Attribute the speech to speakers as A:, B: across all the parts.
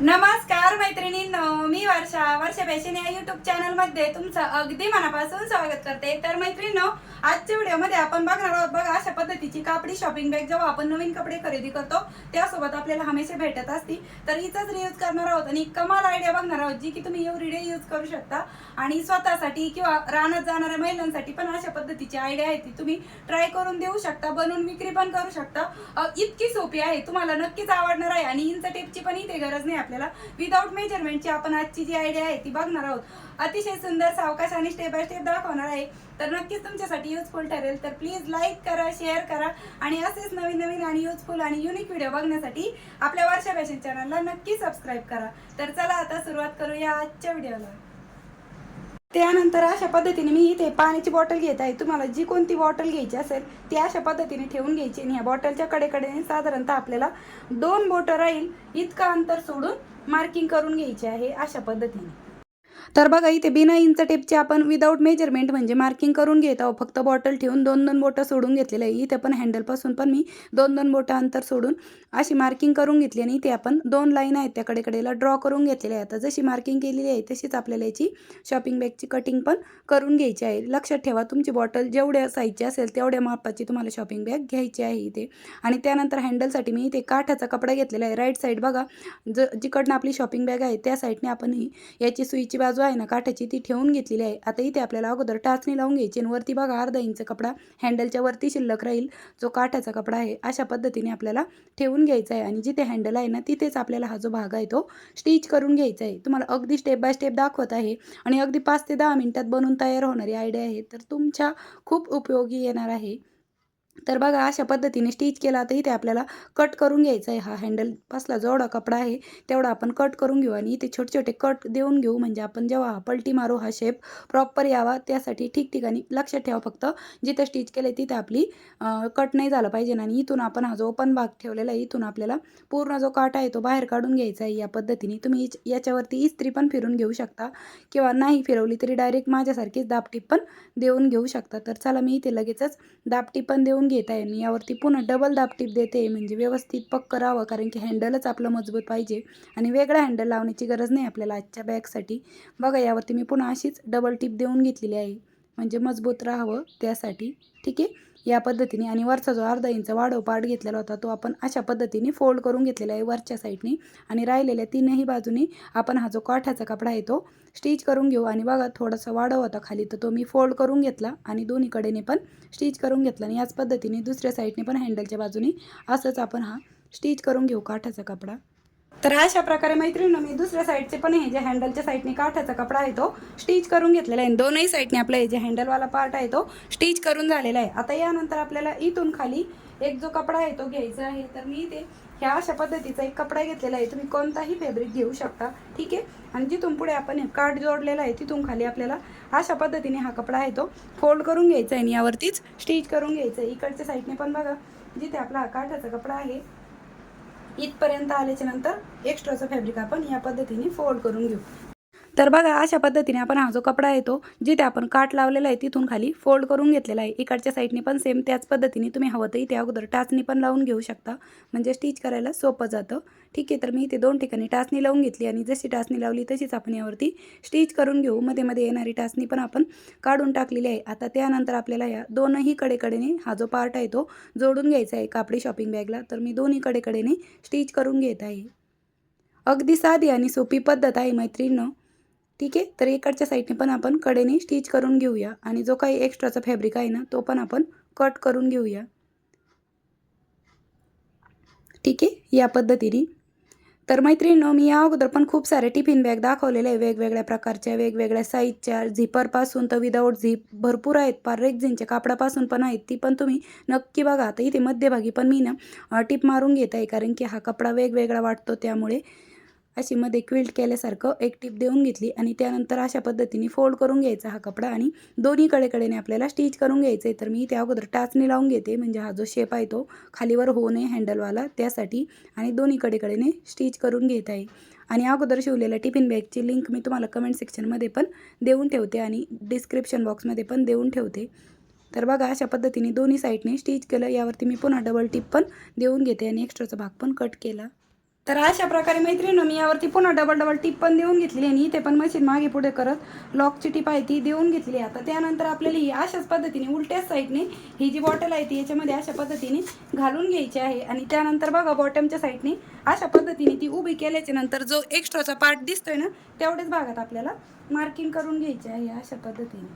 A: नमस्कार मैत्रिणींनो मी वर्षा वर्षा फॅशन या युट्यूब चॅनलमध्ये तुमचं अगदी मनापासून स्वागत करते. तर मैत्रिणींनो आजच्या व्हिडिओमध्ये आपण बघणार आहोत बघा अशा पद्धतीची कापडी शॉपिंग बॅग जेव्हा आपण नवीन कपडे खरेदी करतो त्यासोबत आपल्याला हमेशा भेटत असती. तर हिचाच रियूज करणार आहोत आणि कमाल आयडिया बघणार आहोत जी की तुम्ही एवढी डे यूज करू शकता. आणि स्वतःसाठी किंवा रानात जाणाऱ्या महिलांसाठी पण अशा पद्धतीची आयडिया आहे ती तुम्ही ट्राय करून देऊ शकता बनवून विक्री पण करू शकता. इतकी सोपी आहे तुम्हाला नक्कीच आवडणार आहे आणि इंच टेपची पण इथे गरज नाही आपल्याला. विदाउट विदाऊट मेजरमेंटची आपण आजची जी आयडिया आहे ती बघणार आहोत. अतिशय सुंदर सावकाश आणि स्टेप बाय स्टेप दाखवणार आहे. तर नक्कीच तुमच्यासाठी युजफुल ठरेल. तर प्लीज लाईक करा शेअर करा आणि असेच नवीन नवीन आणि युजफुल आणि युनिक व्हिडिओ बघण्यासाठी आपल्या वर्षा फॅशन चॅनलला नक्की सबस्क्राईब करा. तर चला आता सुरुवात करूया आजच्या व्हिडिओला त्यानंतर अशा पद्धतीने मी इथे पाण्याची बॉटल घेत आहे. तुम्हाला जी कोणती बॉटल घ्यायची असेल ती अशा पद्धतीने ठेवून घ्यायची आणि ह्या बॉटलच्या कडेकडेने साधारणतः आपल्याला दोन बोटं राहील. इतकं अंतर सोडून मार्किंग करून घ्यायची आहे अशा पद्धतीने. तर बघा इथे बिना इंच टेपचे आपण विदाऊट मेजरमेंट म्हणजे मार्किंग करून घेत आहोत. फक्त बॉटल ठेवून दोन दोन बोटं सोडून घेतलेलं आहे. इथे पण हँडलपासून पण मी दोन दोन बोटं अंतर सोडून अशी मार्किंग करून घेतली आणि इथे आपण दोन लाईन आहेत त्याकडे कडेला ड्रॉ करून घेतलेल्या आहे आता जशी मार्किंग केलेली आहे तशीच आपल्याला याची शॉपिंग बॅगची कटिंग पण करून घ्यायची आहे. लक्षात ठेवा तुमची बॉटल जेवढ्या साईजची असेल तेवढ्या मापाची तुम्हाला शॉपिंग बॅग घ्यायची आहे इथे. आणि त्यानंतर हँडलसाठी मी इथे काठाचा कपडा घेतलेला आहे. राईट साईड बघा ज जिकडनं आपली शॉपिंग बॅग आहे त्या साईडने आपण ही याची सुईची बाजू आहे ना काठाची ती ठेवून घेतलेली आहे. आता इथे आपल्याला अगोदर टाचणी लावून घ्यायची आणि वरती बघा अर्धा इंच कपडा हँडलच्या वरती शिल्लक राहील जो काठाचा कपडा आहे. अशा पद्धतीने आपल्याला ठेवून घ्यायचा आहे. आणि जिथे हँडल आहे ना तिथेच आपल्याला हा जो भाग आहे तो स्टिच करून घ्यायचा आहे. तुम्हाला अगदी स्टेप बाय स्टेप दाखवत आहे. आणि अगदी पाच ते दहा मिनटात बनून तयार होणारी आयडिया आहे. तर तुमच्या खूप उपयोगी येणार आहे. तर बघा अशा पद्धतीने स्टिच केला तर इथे आपल्याला कट करून घ्यायचा आहे हा हँडलपासला जेवढा कपडा आहे तेवढा आपण कट करून घेऊ आणि इथे छोटे छोटे कट देऊन घेऊ. म्हणजे आपण जेव्हा पलटी मारू हा शेप प्रॉपर यावा त्यासाठी ठिकठिकाणी लक्षात ठेवा फक्त. जिथे स्टिच केलं तिथे आपली कट नाही झालं पाहिजे. आणि इथून आपण हा जो ओपन भाग ठेवलेला आहे इथून आपल्याला पूर्ण जो काटा आहे तो बाहेर काढून घ्यायचा आहे. या पद्धतीने तुम्ही इच- याच्यावरती इस्त्री पण फिरून घेऊ शकता. किंवा नाही फिरवली तरी डायरेक्ट माझ्यासारखीच दापटी पण देऊन घेऊ शकता. तर चला मी इथे लगेचच दापटी पण देऊन घेत आहे. आणि यावरती पुन्हा डबल दाब टीप देते. म्हणजे व्यवस्थित पक्क राहावं. कारण की हँडलच आपलं मजबूत पाहिजे. आणि वेगळा हँडल लावण्याची गरज नाही आपल्याला आजच्या बॅगसाठी बघा यावरती मी पुन्हा अशीच डबल टीप देऊन घेतलेली आहे. म्हणजे मजबूत राहावं त्यासाठी. ठीक आहे? या पद्धतीने आणि वरचा जो अर्धा इंच वाढव पार्ट घेतलेला होता तो आपण अशा पद्धतीने फोल्ड करून घेतलेला आहे वरच्या साईडने आणि राहिलेल्या तीनही बाजूने आपण हा जो काठाचा कपडा आहे तो स्टिच करून घेऊ. आणि बघा थोडासा वाढव होता खाली तर तो मी फोल्ड करून घेतला आणि दोन्ही कडेने पण स्टिच करून घेतला. आणि याच पद्धतीने दुसऱ्या साईडने पण हँडलच्या बाजूने असंच आपण हा स्टिच करून घेऊ काठाचा कपडा. तर अशा प्रकारे मैत्रिणी मी दुसऱ्या साईडचे पण हे जे हँडलच्या साईडने काठाचा कपडा आहे तो स्टिच करून घेतलेला आहे. दोनही साईडने आपला हे जे हँडलवाला पार्ट आहे तो स्टिच करून झालेला आहे. आता यानंतर आपल्याला इथून खाली एक जो कपडा आहे तो घ्यायचा आहे. तर मी ते ह्या अशा पद्धतीचा एक कपडा घेतलेला आहे. तुम्ही कोणताही फॅब्रिक घेऊ शकता. ठीक आहे? आणि जिथून पुढे आपण हे काठ जोडलेला आहे तिथून खाली आपल्याला अशा पद्धतीने हा कपडा आहे तो फोल्ड करून घ्यायचा आहे. आणि यावरतीच स्टिच करून घ्यायचं आहे. इकडच्या साईडने पण बघा जिथे आपला हा काठाचा कपडा आहे इथपर्यंत आल्याच्यानंतर एक्स्ट्राचं फॅब्रिक आपण या पद्धतीने फोल्ड करून घेऊ. तर बघा अशा पद्धतीने आपण हा जो कपडा आहे तो जिथे आपण काट लावलेला आहे तिथून खाली फोल्ड करून घेतलेला आहे. इकडच्या साईडने पण सेम त्याच पद्धतीने तुम्ही हवं तर इथे अगोदर टाचणी पण लावून घेऊ शकता. म्हणजे स्टिच करायला सोपं जातं. ठीक आहे तर मी इथे दोन ठिकाणी टाचणी लावून घेतली आणि जशी टाचणी लावली तशीच आपण यावरती स्टिच करून घेऊ. मध्ये मध्ये येणारी टाचणी पण आपण काढून टाकलेली आहे. आता त्यानंतर आपल्याला या दोनही कडेकडेने हा जो पार्ट आहे तो जोडून घ्यायचा आहे कापडी शॉपिंग बॅगला. तर मी दोन्ही कडेकडेने स्टिच करून घेत आहे. अगदी साधी आणि सोपी पद्धत आहे मैत्रिणीनं. ठीक आहे? तर इकडच्या साईडने पण आपण कडेने स्टिच करून घेऊया. आणि जो काही एक्स्ट्राचा फॅब्रिक आहे ना तो पण आपण कट करून घेऊया. ठीक आहे? या पद्धतीने. तर मैत्रिणीनं मी या अगोदर पण खूप सारे टिफिन बॅग दाखवलेले आहे. वेगवेगळ्या प्रकारच्या वेगवेगळ्या साईजच्या झिपरपासून तर विदाऊट झिप भरपूर आहेत. पार रेक्झिनच्या कापडापासून पण आहेत. ती पण तुम्ही नक्की बघा. आता इथे मध्यभागी पण मी ना टिप मारून घेत आहे. कारण की हा कपडा वेगवेगळा वाटतो त्यामुळे. अशी मध्ये क्विल्ट केल्यासारखं एक टिप देऊन घेतली आणि त्यानंतर अशा पद्धतीने फोल्ड करून घ्यायचा हा कपडा आणि दोन्ही कडेकडेने आपल्याला स्टिच करून घ्यायचं आहे तर मी त्या अगोदर टाचणी लावून घेते. म्हणजे हा जो शेप आहे तो खालीवर होऊ नये हँडलवाला त्यासाठी आणि दोन्ही कडेकडेने स्टिच करून घेत आहे. आणि अगोदर शिवलेल्या टिफिन बॅगची लिंक मी तुम्हाला कमेंट सेक्शनमध्ये पण देऊन ठेवते आणि डिस्क्रिप्शन बॉक्समध्ये पण देऊन ठेवते. तर बघा अशा पद्धतीने दोन्ही साईडने स्टिच केलं. यावरती मी पुन्हा डबल टिप पण देऊन घेते आणि एक्स्ट्राचा भाग पण कट केला. तर अशा प्रकारे मैत्रिणी मी यावरती पुन्हा डबल डबल टिप पण देऊन घेतली आणि इथे पण मशीन मागे पुढे करत लॉकची टिप आहे ती देऊन घेतली आता त्यानंतर आपल्याला ही अशाच पद्धतीने उलट्याच साईडने ही जी बॉटल आहे ती याच्यामध्ये अशा पद्धतीने घालून घ्यायची आहे. आणि त्यानंतर बघा बॉटमच्या साईडने अशा पद्धतीने ती उभी केल्याच्यानंतर जो एक्स्ट्राचा पार्ट दिसतोय ना तेवढ्याच भागात आपल्याला मार्किंग करून घ्यायची आहे अशा पद्धतीने.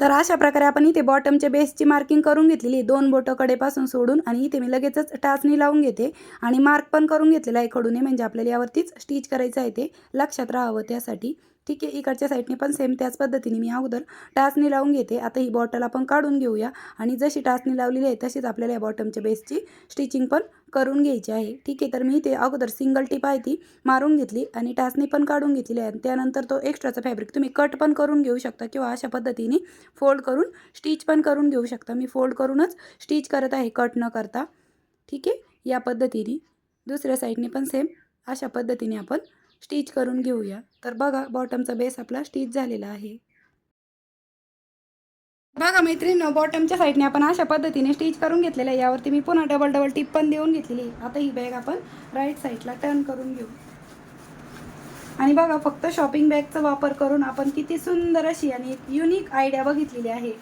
A: तर अशा प्रकारे आपण इथे बॉटमच्या बेसची मार्किंग करून घेतलेली दोन बोटं कडेपासून सोडून आणि इथे मी लगेचच टाचणी लावून घेते. आणि मार्क पण करून घेतलेला आहे खडूने. म्हणजे आपल्याला यावरतीच स्टिच करायचं आहे ते लक्षात राहावं त्यासाठी. ठीक आहे इकडच्या साईडने पण सेम त्याच पद्धतीने मी अगोदर टाचणी लावून घेते. आता ही बॉटल आपण काढून घेऊया. आणि जशी टाचणी लावलेली आहे तशीच आपल्याला या बॉटमच्या बेसची स्टिचिंग पण करून घ्यायची आहे. ठीक आहे तर मी ते अगोदर सिंगल टिप आहे ती मारून घेतली आणि टाचणी पण काढून घेतलेली आहे. आणि त्यानंतर तो एक्स्ट्राचा फॅब्रिक तुम्ही कट पण करून घेऊ शकता किंवा अशा पद्धतीने फोल्ड करून स्टिच पण करून घेऊ शकता. मी फोल्ड करूनच स्टिच करत आहे कट न करता. ठीक आहे या पद्धतीने. दुसऱ्या साईडने पण सेम अशा पद्धतीने आपण स्टिच करून घेऊया. तर बघा बॉटमचा बेस आपला स्टिच झालेला आहे. बघा मैत्रिणी बॉटमच्या साईडने आपण अशा पद्धतीने स्टिच करून घेतलेलं आहे. यावरती मी पुन्हा डबल डबल टिप पण देऊन घेतलेली आता ही बॅग आपण राईट साईडला टर्न करून घेऊ. आणि बघा फक्त शॉपिंग बॅगचा वापर करून आपण किती सुंदर अशी आणि युनिक आयडिया बघितलेली आहे.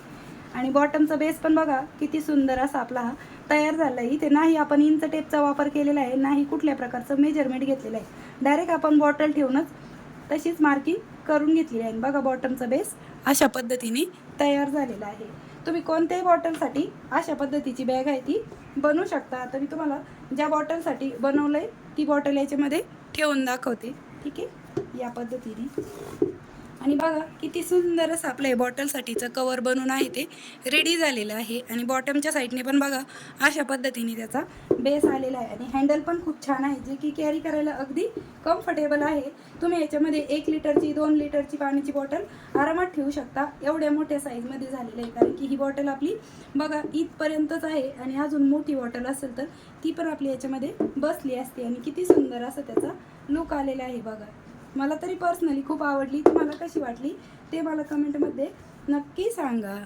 A: आणि बॉटमचा बेस पण बघा किती सुंदर असा आपला हा तयार झालं. आहे इथे नाही आपण इंच टेपचा वापर केलेला आहे नाही कुठल्या प्रकारचं मेजरमेंट घेतलेलं आहे. डायरेक्ट आपण बॉटल ठेवूनच तशीच मार्किंग करून घेतली आहे. बघा बॉटमचा बेस अशा पद्धतीने तयार झालेला आहे. तुम्ही कोणत्याही बॉटलसाठी अशा पद्धतीची बॅग आहे ती बनवू शकता. आता मी तुम्हाला ज्या बॉटलसाठी बनवलं आहे ती बॉटल याच्यामध्ये ठेवून दाखवते. ठीक आहे? या पद्धतीने. आणि बघा किती सुंदर असं आपलं हे बॉटलसाठीचं कवर बनून आहे ते रेडी झालेलं आहे. आणि बॉटमच्या साईडने पण बघा अशा पद्धतीने त्याचा बेस आलेला आहे. आणि हँडल पण खूप छान आहे जे की कॅरी करायला अगदी कम्फर्टेबल आहे. तुम्ही याच्यामध्ये एक लिटरची दोन लिटरची पाण्याची बॉटल आरामात ठेवू शकता. एवढ्या मोठ्या साईजमध्ये झालेलं आहे कारण की ही बॉटल आपली बघा इथपर्यंतच आहे. आणि अजून मोठी बॉटल असेल तर ती पण आपली याच्यामध्ये बसली असते. आणि किती सुंदर असं त्याचा लुक आलेला आहे बघा. मला तरी पर्सनली खूप आवडली. तुम्हाला कशी वाटली ते मला कमेंटमध्ये नक्की सांगा.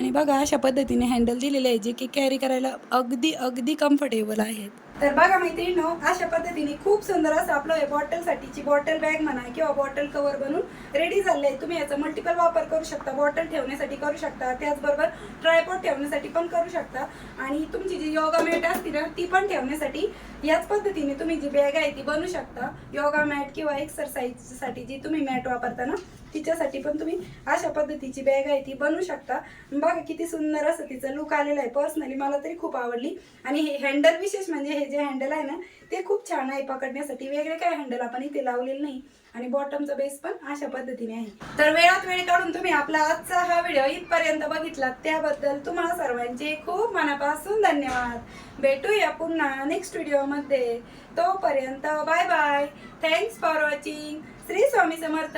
A: आणि बघा अशा पद्धतीने हँडल दिलेले आहे जे की कॅरी करायला अगदी अगदी कम्फर्टेबल आहेत. तर बघा मैत्रिणीनो अशा पद्धतीने खूप सुंदर असं आपलं हे बॉटलसाठीची बॉटल बॅग म्हणा किंवा बॉटल कवर बनवून रेडी झाले आहे. तुम्ही याचा मल्टिपल वापर करू शकता बॉटल ठेवण्यासाठी करू शकता त्याचबरोबर ट्रायपॉट ठेवण्यासाठी पण करू शकता. आणि तुमची जी योगा मॅट असते ना ती पण ठेवण्यासाठी याच पद्धतीने तुम्ही जी बॅग आहे ती बनवू शकता. योगा मॅट किंवा एक्सरसाइजसाठी जी तुम्ही मॅट वापरता ना तिच्यासाठी पण तुम्ही अशा पद्धतीची बॅग आहे ती बनवू शकता. बघा किती सुंदर असं तिचं लुक आलेलं आहे. पर्सनली मला तरी खूप आवडली. आणि हे हँडल विशेष म्हणजे हे जे हँडल आहे ना ते खूप छान आहे पकडण्यासाठी. वेगळे काय हँडल आपण इथे लावलेलं नाही. आणि बॉटमचा बेस पण अशा पद्धतीने आहे. तर वेळात वेळ काढून तुम्ही आपला आजचा हा व्हिडिओ इथपर्यंत बघितला त्याबद्दल तुम्हाला सर्वांचे खूप मनापासून धन्यवाद. भेटूया पुन्हा नेक्स्ट व्हिडिओमध्ये तोपर्यंत bye bye thanks for watching Shri Swami Samarth.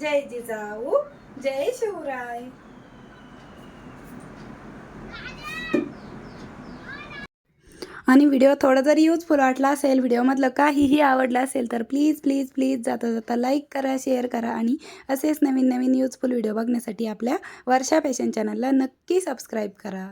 A: जय जिजाऊ जय शिवराय. आणि व्हिडिओ थोडा जरी युजफुल वाटला असेल व्हिडिओमधलं काहीही आवडलं असेल तर प्लीज प्लीज प्लीज जाता जाता लाईक करा शेअर करा आणि असेच नवीन नवीन युजफुल व्हिडिओ बघण्यासाठी आपल्या वर्षा फॅशन चॅनलला नक्की सबस्क्राईब करा.